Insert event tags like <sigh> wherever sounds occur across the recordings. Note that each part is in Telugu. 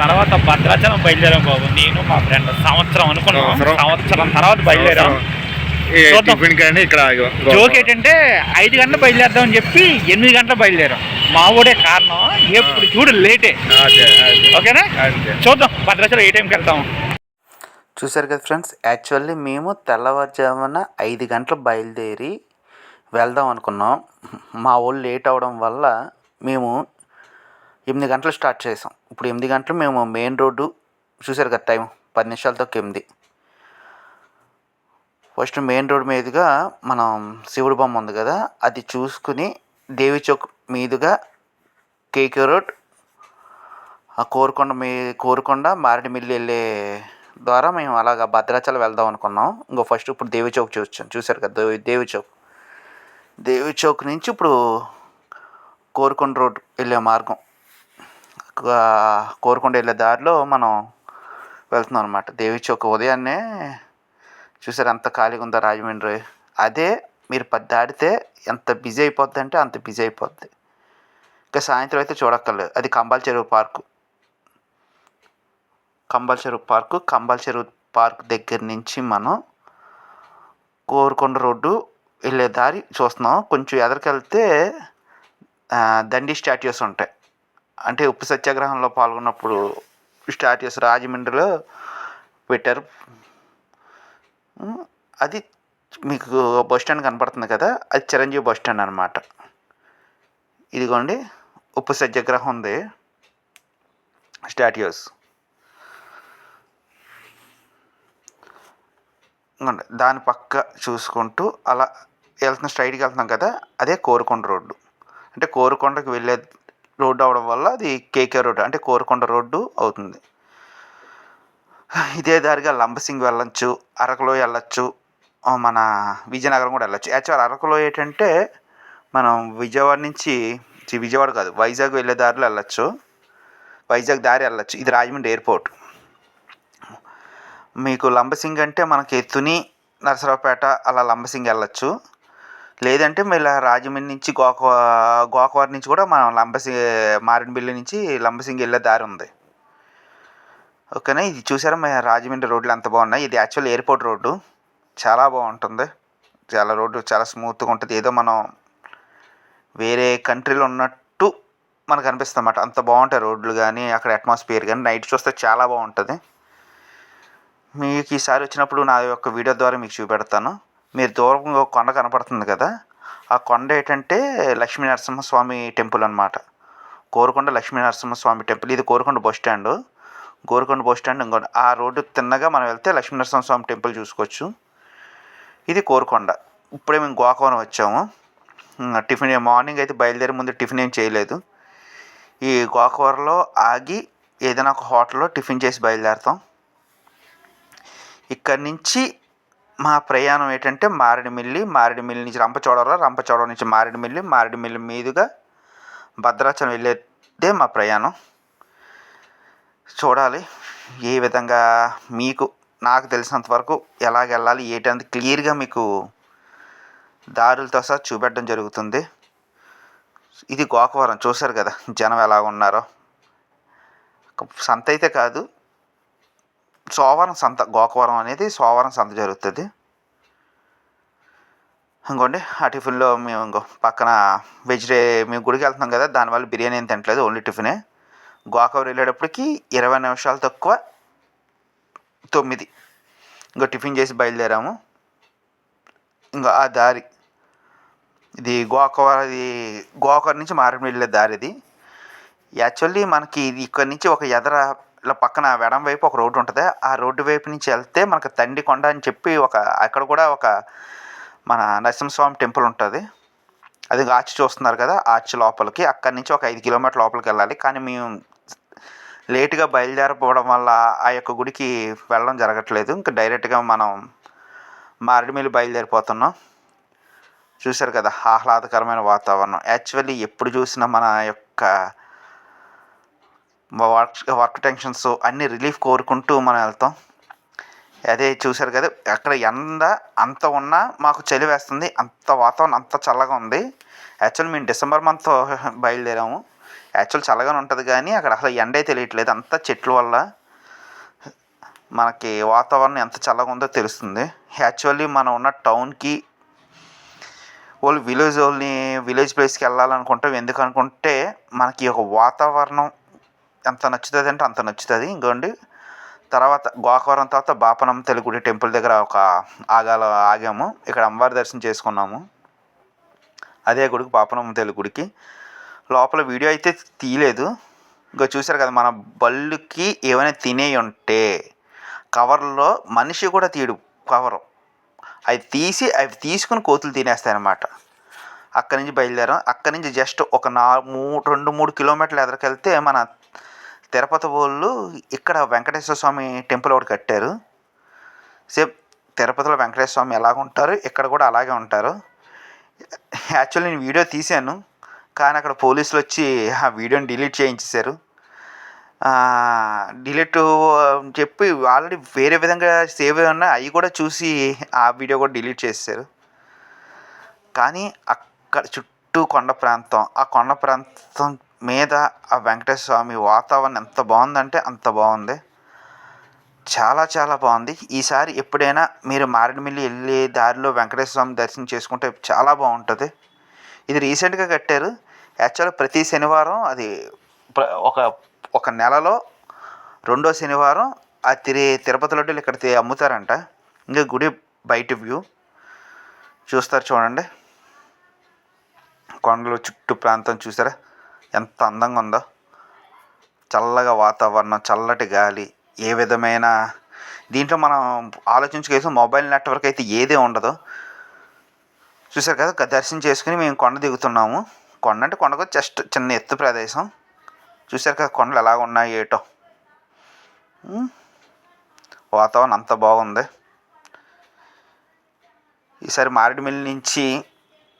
తర్వాత భద్రాచలం బయలుదేరాం బాబు. నేను మా ఫ్రెండ్ సంవత్సరం అనుకున్నాం. సంవత్సరం. తర్వాత బయలుదేరాం. ఇక్కడ. జోక్ ఏంటంటే ఐదు గంటలు బయలుదేరదాం అని చెప్పి ఎనిమిది గంటలు బయలుదేరాం. మా ఊడే కారణం ఎప్పుడు చూడు లేటే. ఓకేనా? చూద్దాం. భద్రాచలం ఏ టైంకి వెళ్తాం? చూసారు కదా ఫ్రెండ్స్ యాక్చువల్లీ మేము తెల్లవారుజామున ఐదు గంటలు బయలుదేరి వెళ్దాం అనుకున్నాం. మా వాళ్ళు లేట్ అవడం వల్ల మేము ఎనిమిది గంటలు స్టార్ట్ చేసాం. ఇప్పుడు ఎనిమిది గంటలు మేము మెయిన్ రోడ్డు చూసారు కదా టైం పది నిమిషాలతో ఎనిమిది. ఫస్ట్ మెయిన్ రోడ్ మీదుగా మనం శివుడు బొమ్మ ఉంది కదా అది చూసుకుని దేవి చౌక్ మీదుగా కేకే రోడ్ ఆ కోరుకొండ మీ కోరుకొండ మారేడుమిల్లి వెళ్ళే ద్వారా మేము అలాగ భద్రాచలం వెళ్దాం అనుకున్నాం. ఇంకో ఫస్ట్ ఇప్పుడు దేవి చౌక్ చూసాం చూసారు కదా దేవి దేవి చౌక్. దేవి చౌక్ నుంచి ఇప్పుడు కోరుకొండ రోడ్ వెళ్ళే మార్గం. ఆ, కోరుకొండ వెళ్ళే దారిలో మనం వెళ్తున్నాం అనమాట దేవి చౌక్ ఉదయాన్నే చూసారు ఎంత ఖాళీగా ఉందో రాజమండ్రి. అదే మీరు పది దాటితే ఎంత బిజీ అయిపోద్ది అంటే అంత బిజీ అయిపోద్ది. ఇంకా సాయంత్రం అయితే చూడక్కర్లేదు. అది కంబాల్ చెరువు పార్కు. కంబాల్ చెరువు పార్కు. కంబాల్ చెరువు పార్క్ దగ్గర నుంచి మనం కోరుకొండ రోడ్డు వెళ్ళే దారి చూస్తున్నాం. కొంచెం ఎదరికెళ్తే దండి స్టాట్యూస్ ఉంటాయి. అంటే ఉప్పు సత్యాగ్రహంలో పాల్గొన్నప్పుడు స్టాట్యూస్ రాజమండ్రిలో పెట్టారు. అది మీకు బస్ స్టాండ్ కనపడుతుంది కదా అది చిరంజీవి బస్ స్టాండ్ అనమాట ఇదిగోండి ఉప్పు సత్యాగ్రహం ఉంది. స్టాట్యూస్ దాని పక్క చూసుకుంటూ అలా వెళ్తున్న స్ట్రైట్కి వెళ్తున్నాం కదా అదే కోరుకొండ రోడ్డు. అంటే కోరుకొండకు వెళ్ళే రోడ్డు అవడం వల్ల అది కేకే రోడ్డు అంటే కోరుకొండ రోడ్డు అవుతుంది. ఇదే దారిగా లంబసింగ్ వెళ్ళొచ్చు అరకులో వెళ్ళొచ్చు మన విజయనగరం కూడా వెళ్ళొచ్చు. యాక్చువల్ అరకులో ఏంటంటే మనం విజయవాడ నుంచి విజయవాడ కాదు వైజాగ్ వెళ్ళే దారిలో వెళ్ళొచ్చు. వైజాగ్ దారి వెళ్ళొచ్చు. ఇది రాజమండ్రి ఎయిర్పోర్ట్. మీకు లంబసింగ్ అంటే మనకి తుని నరసరావుపేట అలా లంబసింగ్ వెళ్ళొచ్చు. లేదంటే మళ్ళీ రాజమండ్రి నుంచి గోక గోకవరం నుంచి కూడా మనం లంబసి మారేడుమిల్లి నుంచి లంబసింగి వెళ్ళే దారి ఉంది. ఓకేనా? ఇది చూసారా మా రాజమండ్రి రోడ్లు ఎంత బాగున్నాయి? ఇది యాక్చువల్ ఎయిర్పోర్ట్ రోడ్డు. చాలా బాగుంటుంది. చాలా రోడ్డు చాలా స్మూత్గా ఉంటుంది. ఏదో మనం వేరే కంట్రీలో ఉన్నట్టు మనకు అనిపిస్తుంది అన్నమాట. అంత బాగుంటాయి రోడ్లు కానీ అక్కడ అట్మాస్ఫియర్ కానీ. నైట్ చూస్తే చాలా బాగుంటుంది. మీకు ఈసారి వచ్చినప్పుడు నా యొక్క వీడియో ద్వారా మీకు చూపెడతాను. మీరు దూరంగా ఒక కొండ కనపడుతుంది కదా ఆ కొండ ఏంటంటే లక్ష్మీ నరసింహస్వామి టెంపుల్ అనమాట కోరుకొండ లక్ష్మీ నరసింహస్వామి టెంపుల్. ఇది Korukonda bus stand. Korukonda bus stand ఇంకో ఆ రోడ్డు తిన్నగా మనం వెళ్తే లక్ష్మీ నరసింహస్వామి టెంపుల్ చూసుకోవచ్చు. ఇది కోరుకొండ. ఇప్పుడే మేము గోకవరం వచ్చాము. టిఫిన్ మార్నింగ్ అయితే బయలుదేరే ముందు టిఫిన్ ఏం చేయలేదు. ఈ గోకవరంలో ఆగి ఏదైనా ఒక హోటల్లో టిఫిన్ చేసి బయలుదేరుతాం. ఇక్కడి నుంచి మా ప్రయాణం ఏంటంటే మారేడుమిల్లి మారేడుమిల్లి నుంచి రంపచోడవరం రంపచోడవరం నుంచి మారేడుమిల్లి మారేడుమిల్లి మీదుగా భద్రాచలం వెళ్ళేదే మా ప్రయాణం. చూడాలి ఏ విధంగా మీకు నాకు తెలిసినంత వరకు ఎలాగ వెళ్ళాలి ఏంటంత క్లియర్గా మీకు దారులతో సహా చూపెట్టడం జరుగుతుంది. ఇది గోకవరం చూశారు కదా జనం ఎలా ఉన్నారో. సంత అయితే కాదు సోమవారం సంత గోకవరం అనేది సోమవారం సంత జరుగుతుంది. ఇంకోండి ఆ టిఫిన్లో మేము ఇంకో పక్కన వెజిటే మేము గుడికి వెళ్తున్నాం కదా దానివల్ల బిర్యానీ ఏం తినట్లేదు ఓన్లీ టిఫినే. గోకవరం వెళ్ళేటప్పటికి ఇరవై నిమిషాలు తక్కువ తొమ్మిది. ఇంకో టిఫిన్ చేసి బయలుదేరాము. ఇంకా ఆ దారి. ఇది గోకవరం ఇది గోకవరం నుంచి మారేడుమిల్లి దారి ఇది. యాక్చువల్లీ మనకి ఇది ఇక్కడ నుంచి ఒక ఎదర ఇలా పక్కన వెడం వైపు ఒక రోడ్డు ఉంటుంది. ఆ రోడ్డు వైపు నుంచి వెళ్తే మనకు తండికొండ అని చెప్పి ఒక అక్కడ కూడా ఒక మన నరసింహస్వామి టెంపుల్ ఉంటుంది. అది ఆర్చ్ చూస్తున్నారు కదా ఆర్చ్ లోపలికి. అక్కడి నుంచి ఒక ఐదు కిలోమీటర్ లోపలికి వెళ్ళాలి. కానీ మేము లేటుగా బయలుదేరపోవడం వల్ల ఆ యొక్క గుడికి వెళ్ళడం జరగట్లేదు. ఇంకా డైరెక్ట్గా మనం మారేడుమిల్లి బయలుదేరిపోతున్నాం. చూశారు కదా ఆహ్లాదకరమైన వాతావరణం. యాక్చువల్లీ ఎప్పుడు చూసినా మన యొక్క వర్క్ వర్క్ టెన్షన్స్ అన్ని రిలీఫ్ కోరుకుంటూ మనం వెళ్తాం. అదే చూశారు కదా అక్కడ ఎండ అంత ఉన్నా మాకు చలి వేస్తుంది. అంత వాతావరణం అంత చల్లగా ఉంది. యాక్చువల్ మేము డిసెంబర్ మంత్ <laughs> బయలుదేరాము. యాక్చువల్ చల్లగానే ఉంటుంది కానీ అక్కడ అసలు ఎండ అయితే తెలియట్లేదు. అంతా చెట్ల వల్ల మనకి వాతావరణం ఎంత చల్లగా ఉందో తెలుస్తుంది. యాక్చువల్లీ మనం ఉన్న టౌన్కి వాళ్ళు విలేజ్ వాళ్ళని విలేజ్ ప్లేస్కి వెళ్ళాలనుకుంటాం. ఎందుకు అనుకుంటే మనకి ఒక వాతావరణం ఎంత నచ్చుతుంది అంటే అంత నచ్చుతుంది. ఇంకోండి తర్వాత గోకవరం తర్వాత బాపనమ్మ తెలుగుడి టెంపుల్ దగ్గర ఒక ఆగాల ఆగాము. ఇక్కడ అమ్మవారి దర్శనం చేసుకున్నాము. అదే గుడికి పాపనం తెలుగుడికి. లోపల వీడియో అయితే తీయలేదు. ఇంకా చూసారు కదా మన బళ్ళుకి ఏమైనా తినేవి ఉంటే కవర్లో మనిషి కూడా తీయడు కవరు. అవి తీసి అవి తీసుకుని కోతులు తినేస్తాయి అన్నమాట అక్కడి నుంచి బయలుదేరాం. అక్కడి నుంచి జస్ట్ ఒక నా మూడు రెండు మూడు కిలోమీటర్లు ఎదరికెళ్తే మన తిరుపతి వాళ్ళు ఇక్కడ వెంకటేశ్వర స్వామి టెంపుల్ ఒకటి కట్టారు. సేమ్ తిరుపతిలో వెంకటేశ్వర స్వామి ఎలాగ ఉంటారు ఇక్కడ కూడా అలాగే ఉంటారు. యాక్చువల్లీ నేను వీడియో తీశాను కానీ అక్కడ పోలీసులు వచ్చి ఆ వీడియోని డిలీట్ చేయించేశారు. డిలీట్ చెప్పి ఆల్రెడీ వేరే విధంగా సేవ్ అయి ఉన్నాయి అవి కూడా చూసి ఆ వీడియో కూడా డిలీట్ చేశారు కానీ అక్కడ చుట్టూ కొండ ప్రాంతం ఆ కొండ ప్రాంతం మీద ఆ వెంకటేశ్వర స్వామి వాతావరణం ఎంత బాగుందంటే అంత బాగుంది. చాలా చాలా బాగుంది. ఈసారి ఎప్పుడైనా మీరు మారేడుమిల్లి వెళ్ళే దారిలో వెంకటేశ్వర స్వామి దర్శనం చేసుకుంటే చాలా బాగుంటుంది. ఇది రీసెంట్గా కట్టారు. యాక్చువల్గా ప్రతి శనివారం అది ఒక ఒక నెలలో రెండో శనివారం ఆ తిరి తిరుపతి లడ్డూలు ఇక్కడ అమ్ముతారంట. ఇంకా గుడి బయట వ్యూ. చూస్తారు చూడండి. కొండలు చుట్టూ ప్రాంతం చూసారా? ఎంత అందంగా ఉందో. చల్లగా వాతావరణం చల్లటి గాలి ఏ విధమైన దీంట్లో మనం ఆలోచించుకేసి మొబైల్ నెట్వర్క్ అయితే ఏదే ఉండదు. చూసారు కదా గ- దర్శనం చేసుకుని మేము కొండ దిగుతున్నాము. కొండ అంటే కొండకు జస్ట్ చిన్న ఎత్తు ప్రదేశం. చూసారు కదా కొండలు ఎలా ఉన్నాయి ఏటో. వాతావరణం అంత బాగుంది. ఈసారి మారేడుమిల్లి నుంచి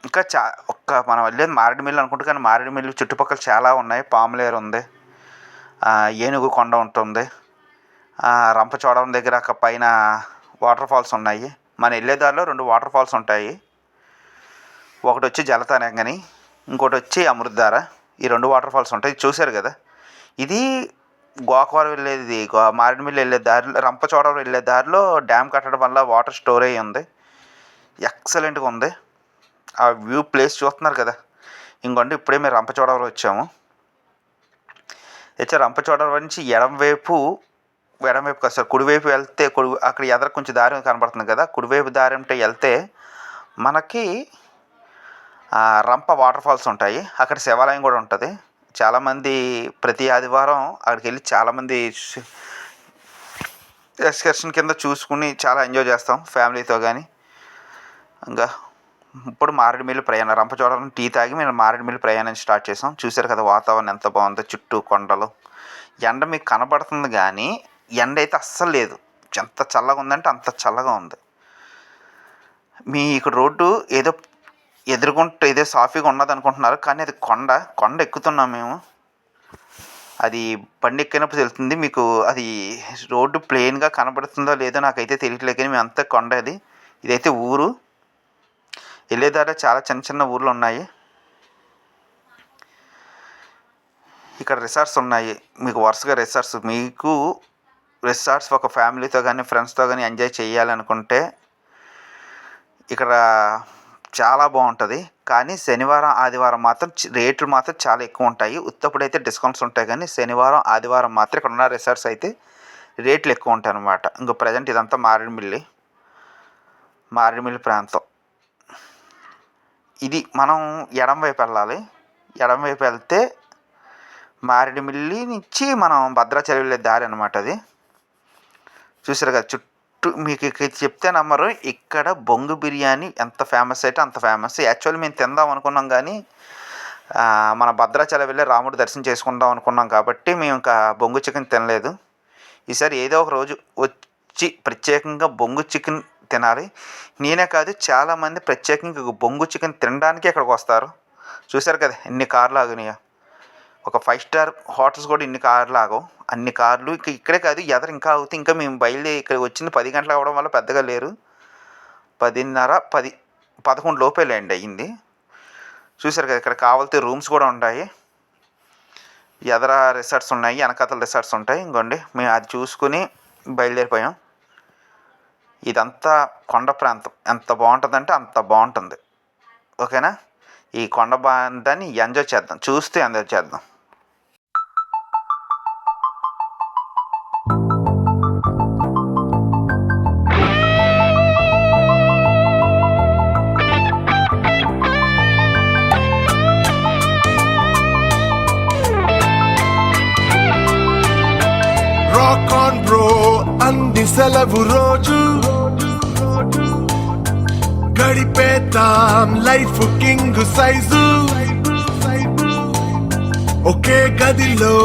ఇంకా చా ఒక్క మనం వెళ్ళేది మారేడుమిల్లి అనుకుంటే కానీ మారేడుమిల్లి చుట్టుపక్కల చాలా ఉన్నాయి. పాములేరు ఉంది. ఏనుగు కొండ ఉంటుంది. రంపచోడవరం దగ్గర అక్కడ పైన వాటర్ ఫాల్స్ ఉన్నాయి. మన వెళ్ళే దారిలో రెండు వాటర్ ఫాల్స్ ఉంటాయి. ఒకటి వచ్చి జలతానంగని ఇంకోటి వచ్చి అమృతధార ఈ రెండు వాటర్ ఫాల్స్ ఉంటాయి. చూశారు కదా? ఇది గోకవరం వెళ్ళేది మారేడుమిల్లి వెళ్ళే దారిలో రంపచోడవరం వెళ్ళే దారిలో డ్యామ్ కట్టడం వల్ల వాటర్ స్టోర్ అయ్యి ఉంది. ఎక్సలెంట్గా ఉంది. ఆ వ్యూ ప్లేస్ చూస్తున్నారు కదా. ఇంకోండి ఇప్పుడే మేము రంపచోడవరం వచ్చాము. అయితే రంపచోడవరం నుంచి ఎడం వైపు ఎడం కాదు సార్ కుడివైపు వెళ్తే కుడి అక్కడ ఎదర కొంచెం దారి కనబడుతుంది కదా కుడివైపు దారి అంటే వెళ్తే మనకి రంప వాటర్ ఫాల్స్ ఉంటాయి. అక్కడ శివాలయం కూడా ఉంటుంది. చాలామంది ప్రతి ఆదివారం అక్కడికి వెళ్ళి చాలామంది ఎక్స్కర్షన్ కింద చూసుకుని చాలా ఎంజాయ్ చేస్తాం ఫ్యామిలీతో కానీ ఇంకా ఇప్పుడు మారేడుమిల్లి ప్రయాణం రంపచోడవరం టీ తాగి మేము మారేడుమిల్లి ప్రయాణం స్టార్ట్ చేసాం. చూశారు కదా వాతావరణం ఎంత బాగుందో చుట్టూ కొండలు. ఎండ మీకు కనబడుతుంది కానీ ఎండ అయితే అస్సలు లేదు. ఎంత చల్లగా ఉందంటే అంత చల్లగా ఉంది. మీ ఇక్కడ రోడ్డు ఏదో ఎదుర్కొంటే ఏదో సాఫీగా ఉన్నది అనుకుంటున్నారు కానీ అది కొండ కొండ ఎక్కుతున్నాం మేము. అది బండి ఎక్కినప్పుడు తెలుస్తుంది మీకు అది రోడ్డు ప్లెయిన్గా కనబడుతుందో లేదో నాకైతే తెలియట్లేదు కానీ మేము కొండ అది. ఇదైతే ఊరు. వెళ్ళేదారి చాలా చిన్న చిన్న ఊర్లు ఉన్నాయి. ఇక్కడ రిసార్ట్స్ ఉన్నాయి. మీకు వరుసగా రిసార్ట్స్ మీకు రిసార్ట్స్ ఒక ఫ్యామిలీతో కానీ ఫ్రెండ్స్తో కానీ ఎంజాయ్ చేయాలనుకుంటే ఇక్కడ చాలా బాగుంటుంది. కానీ శనివారం ఆదివారం మాత్రం రేట్లు మాత్రం చాలా ఎక్కువ ఉంటాయి. ఉత్తప్పుడైతే డిస్కౌంట్స్ ఉంటాయి కానీ శనివారం ఆదివారం మాత్రం ఇక్కడ ఉన్న రిసార్ట్స్ అయితే రేట్లు ఎక్కువ ఉంటాయి అన్నమాట ఇంకో ప్రజెంట్ ఇదంతా మారేడుమిల్లి మారేడుమిల్లి ప్రాంతం. ఇది మనం ఎడం వైపు వెళ్ళాలి. ఎడం వైపు వెళ్తే మారేడుమిల్లి నుంచి మనం భద్రాచలం వెళ్ళే దారి అనమాట అది. చూసారు కదా చుట్టూ మీకు ఇక్కడ చెప్తే నమ్మరు. ఇక్కడ బొంగు బిర్యానీ ఎంత ఫేమస్ అయితే అంత ఫేమస్ యాక్చువల్లీ మేము తిందాం అనుకున్నాం కానీ మన భద్రాచలం వెళ్ళి రాముడు దర్శనం చేసుకుందాం అనుకున్నాం కాబట్టి మేము ఇంకా బొంగు చికెన్ తినలేదు. ఈసారి ఏదో ఒక రోజు వచ్చి ప్రత్యేకంగా బొంగు చికెన్ తినాలి. నేనే కాదు చాలామంది ప్రత్యేకంగా బొంగు చికెన్ తినడానికి ఇక్కడికి వస్తారు. చూశారు కదా ఎన్ని కార్లు ఆగినాయో. ఒక ఫైవ్ స్టార్ హోటల్స్ కూడా ఇన్ని కార్లు ఆగవు. అన్ని కార్లు ఇక ఇక్కడే కాదు ఎదరు ఇంకా ఆగితే ఇంకా మేము బయలుదేరి ఇక్కడ వచ్చింది పది గంటలు అవ్వడం వల్ల పెద్దగా లేరు. పదిన్నర పది పదకొండు లోపే అయ్యింది. చూసారు కదా ఇక్కడ కావాల్సిన రూమ్స్ కూడా ఉంటాయి. ఎదర రిసార్ట్స్ ఉన్నాయి వెనకాతల రిసార్ట్స్ ఉంటాయి. ఇంకోండి మేము అది చూసుకుని బయలుదేరిపోయాం. ఇదంతా కొండ ప్రాంతం. ఎంత బాగుంటుందంటే అంత బాగుంటుంది. ఓకేనా? ఈ కొండ ప్రాంతాన్ని ఎంజాయ్ చేద్దాం. చూస్తే ఎంజాయ్ చేద్దాం. అంది సెలవు రోజు. గడిపేద్దాం లైఫ్ కింగ్ సైజు. ఒకే గదిలో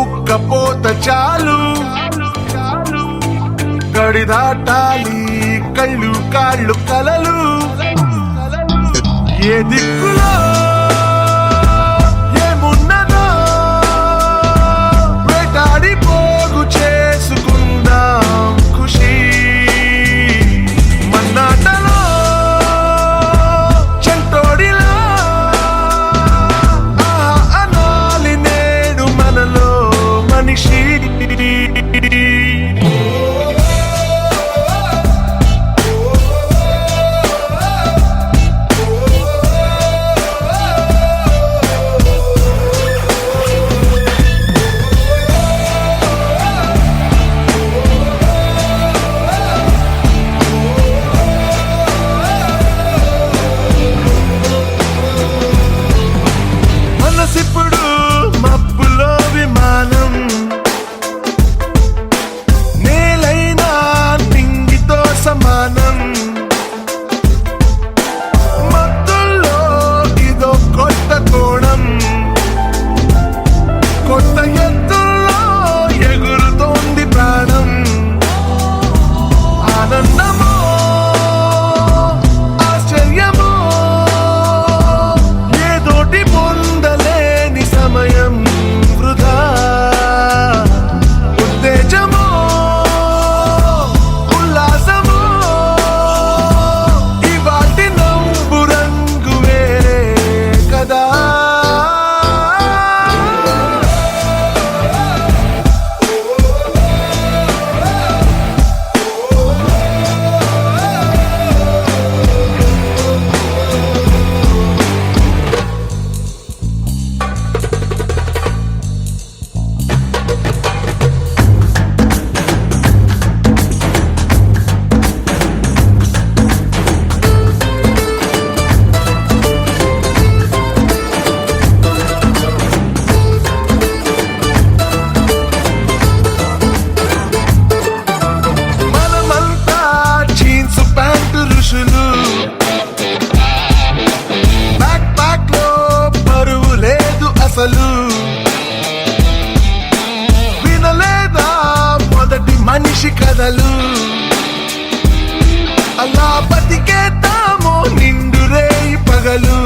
ఉక్కపోత చాలు. గడి దాటాలి కళ్ళు కాళ్ళు కలలు. ఏ దిక్కులో అలా బతికేతామో నిండు పగలు.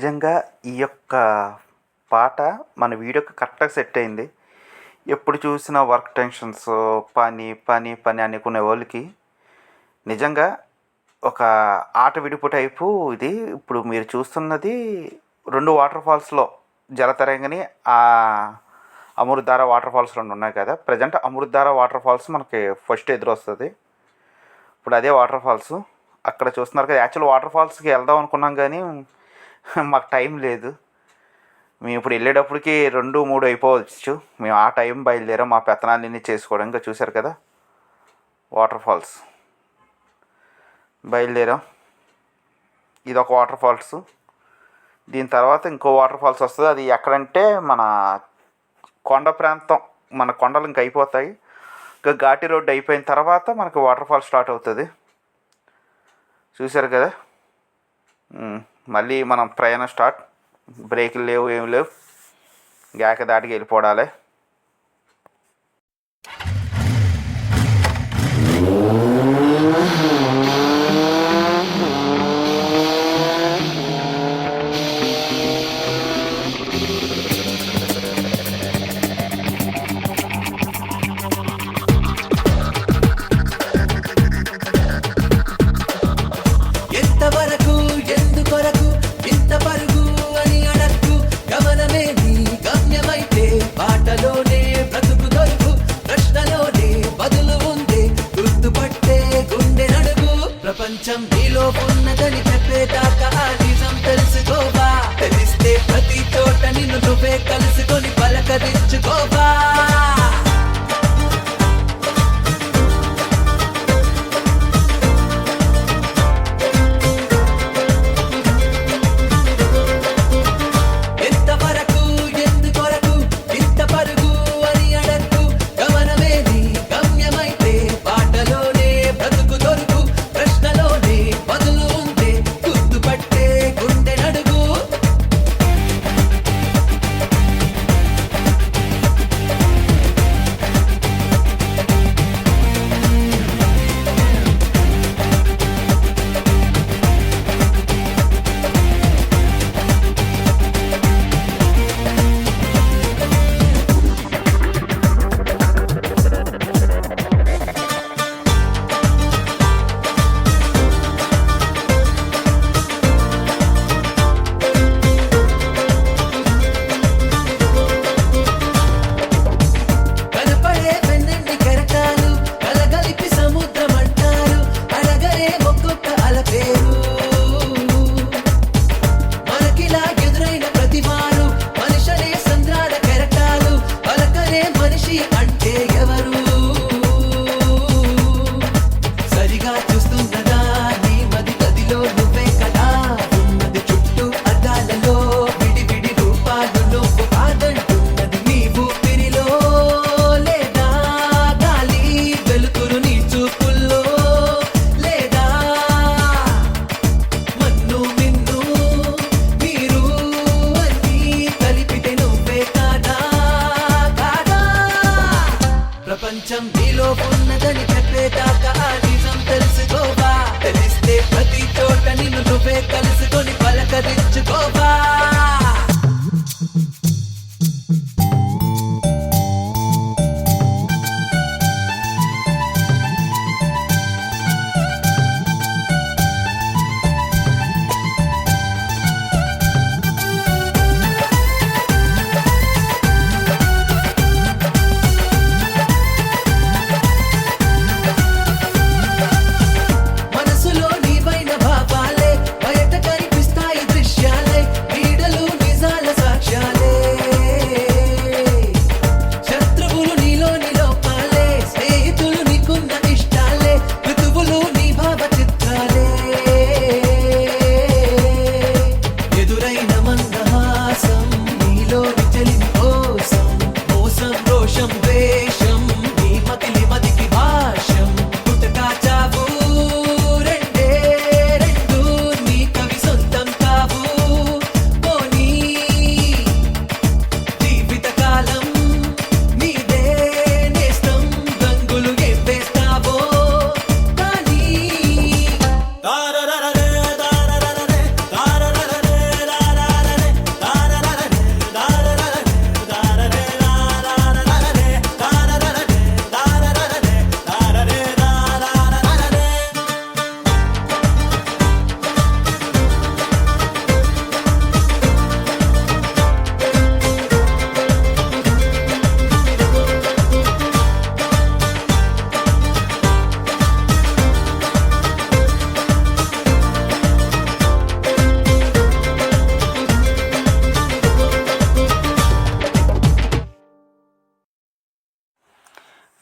నిజంగా ఈ యొక్క పాట మన వీడియోకి కరెక్ట్గా సెట్ అయింది. ఎప్పుడు చూసినా వర్క్ టెన్షన్స్ పని పని పని అనుకునే వాళ్ళకి నిజంగా ఒక ఆట విడుపు టైపు ఇది. ఇప్పుడు మీరు చూస్తున్నది రెండు వాటర్ ఫాల్స్లో జలతరంగని ఆ అమృతధార వాటర్ ఫాల్స్ రెండు ఉన్నాయి కదా. ప్రజెంట్ అమృతధార వాటర్ ఫాల్స్ మనకి ఫస్ట్ ఎదురొస్తుంది. ఇప్పుడు అదే వాటర్ ఫాల్స్. అక్కడ చూస్తున్నారు కదా యాక్చువల్ వాటర్ ఫాల్స్కి వెళ్దాం అనుకున్నాం కానీ <laughs> మాకు టైం లేదు. మేము ఇప్పుడు వెళ్ళేటప్పటికి రెండు మూడు అయిపోవచ్చు. మేము ఆ టైం బయలుదేరాం. మా పెత్తనాన్ని చేసుకోవడం ఇంకా చూశారు కదా? వాటర్ ఫాల్స్ బయలుదేరాం. ఇది ఒక వాటర్ ఫాల్స్ దీని తర్వాత ఇంకో వాటర్ ఫాల్స్ వస్తుంది. అది ఎక్కడంటే మన కొండ ప్రాంతం. మన కొండలు ఇంక అయిపోతాయి. ఇంకా ఘాటి రోడ్డు అయిపోయిన తర్వాత మనకు వాటర్ ఫాల్ స్టార్ట్ అవుతుంది. చూశారు కదా? మళ్ళీ మనం ప్రయాణం స్టార్ట్. బ్రేకులు లేవు ఏం లేవు. గాక దాటికి వెళ్ళిపోవడాలి. ప్రపంచం నీలో ఉన్నదని చెప్పేదాకా ఆ నిజం తెలుసుకోవా? తెలిస్తే ప్రతి చోట నిన్ను నువ్వే కలుసుకొని పలకరించుకోవా?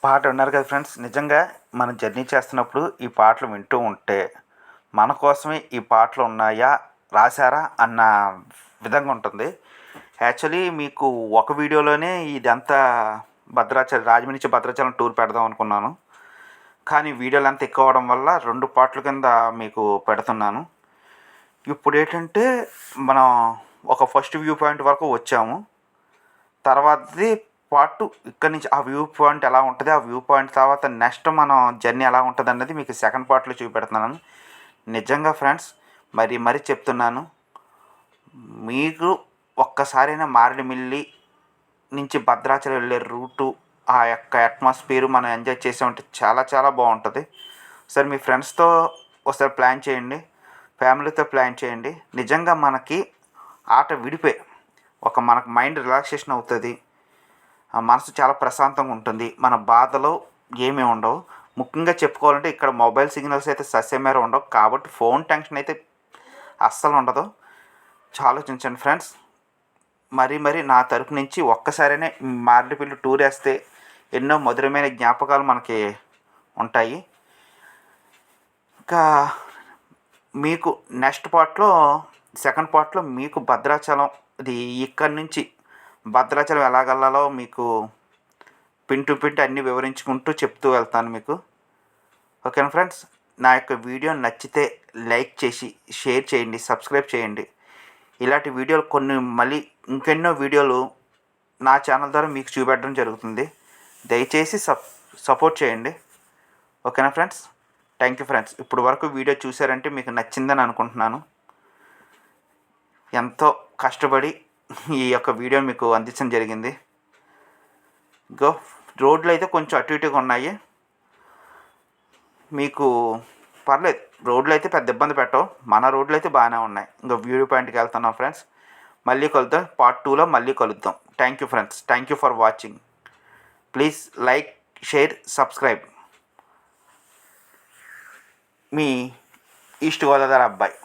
పాట విన్నారు కదా ఫ్రెండ్స్. నిజంగా మనం జర్నీ చేస్తున్నప్పుడు ఈ పాటలు వింటూ ఉంటే మన కోసమే ఈ పాటలు ఉన్నాయా రాశారా అన్న విధంగా ఉంటుంది. యాక్చువల్లీ మీకు ఒక వీడియోలోనే ఇదంతా భద్రాచలం రాజమండ్రి నుంచి భద్రాచలం టూర్ పెడదాం అనుకున్నాను. కానీ వీడియోలు అంతా ఎక్కువ అవడం వల్ల రెండు పాటల కింద మీకు పెడుతున్నాను. ఇప్పుడు ఏంటంటే మనం ఒక ఫస్ట్ వ్యూ పాయింట్ వరకు వచ్చాము. తర్వాతది పార్ట్ టూ ఇక్కడ నుంచి ఆ వ్యూ పాయింట్ ఎలా ఉంటుంది ఆ వ్యూ పాయింట్ తర్వాత నెక్స్ట్ మనం జర్నీ ఎలా ఉంటుంది అన్నది మీకు సెకండ్ పార్ట్లో చూపెడుతున్నాను. నిజంగా ఫ్రెండ్స్ మరి మరి చెప్తున్నాను మీకు ఒక్కసారైనా మారేడుమిల్లి నుంచి భద్రాచలం వెళ్ళే రూటు ఆ యొక్క అట్మాస్ఫియర్ మనం ఎంజాయ్ చేసామంటే చాలా చాలా బాగుంటుంది. సరే మీ ఫ్రెండ్స్తో ఒకసారి ప్లాన్ చేయండి ఫ్యామిలీతో ప్లాన్ చేయండి. నిజంగా మనకి ఆట విడిపోయి ఒక మనకు మైండ్ రిలాక్సేషన్ అవుతుంది. మనసు చాలా ప్రశాంతంగా ఉంటుంది. మన బాధలో ఏమీ ఉండవు. ముఖ్యంగా చెప్పుకోవాలంటే ఇక్కడ మొబైల్ సిగ్నల్స్ అయితే సస్యమేర ఉండవు. కాబట్టి ఫోన్ టెన్షన్ అయితే అస్సలు ఉండదు. ఆలోచించండి ఫ్రెండ్స్ మరి మరి నా తరపు నుంచి ఒక్కసారినే మారేడుపల్లి టూర్ వేస్తే ఎన్నో మధురమైన జ్ఞాపకాలు మనకి ఉంటాయి. ఇంకా మీకు నెక్స్ట్ పార్ట్లో సెకండ్ పార్ట్లో మీకు భద్రాచలం ఇది ఇక్కడి నుంచి భద్రాచలం ఎలాగల్లాలో మీకు పిన్ టు పిన్ అన్నీ వివరించుకుంటూ చెప్తూ వెళ్తాను మీకు. ఓకేనా ఫ్రెండ్స్? నా యొక్క వీడియో నచ్చితే లైక్ చేసి షేర్ చేయండి సబ్స్క్రైబ్ చేయండి. ఇలాంటి వీడియోలు కొన్ని మళ్ళీ ఇంకెన్నో వీడియోలు నా ఛానల్ ద్వారా మీకు చూపెట్టడం జరుగుతుంది. దయచేసి సప్ సపోర్ట్ చేయండి. ఓకేనా ఫ్రెండ్స్? Thank you friends. ఇప్పుడు వరకు వీడియో చూసారంటే మీకు నచ్చిందని అనుకుంటున్నాను. ఎంతో కష్టపడి ఈ యొక్క వీడియో మీకు అందించడం జరిగింది. ఇంకో రోడ్లు అయితే కొంచెం అటు ఇటుగా ఉన్నాయి. మీకు పర్లేదు రోడ్లు అయితే పెద్ద ఇబ్బంది పెట్టవు. మన రోడ్లు అయితే బాగానే ఉన్నాయి. ఇంకా వ్యూ పాయింట్కి వెళ్తున్నాం ఫ్రెండ్స్. మళ్ళీ కలుద్దాం. పార్ట్ టూలో మళ్ళీ కలుద్దాం. Thank you friends thank you for watching please like share subscribe me east Godavari అబ్బాయి.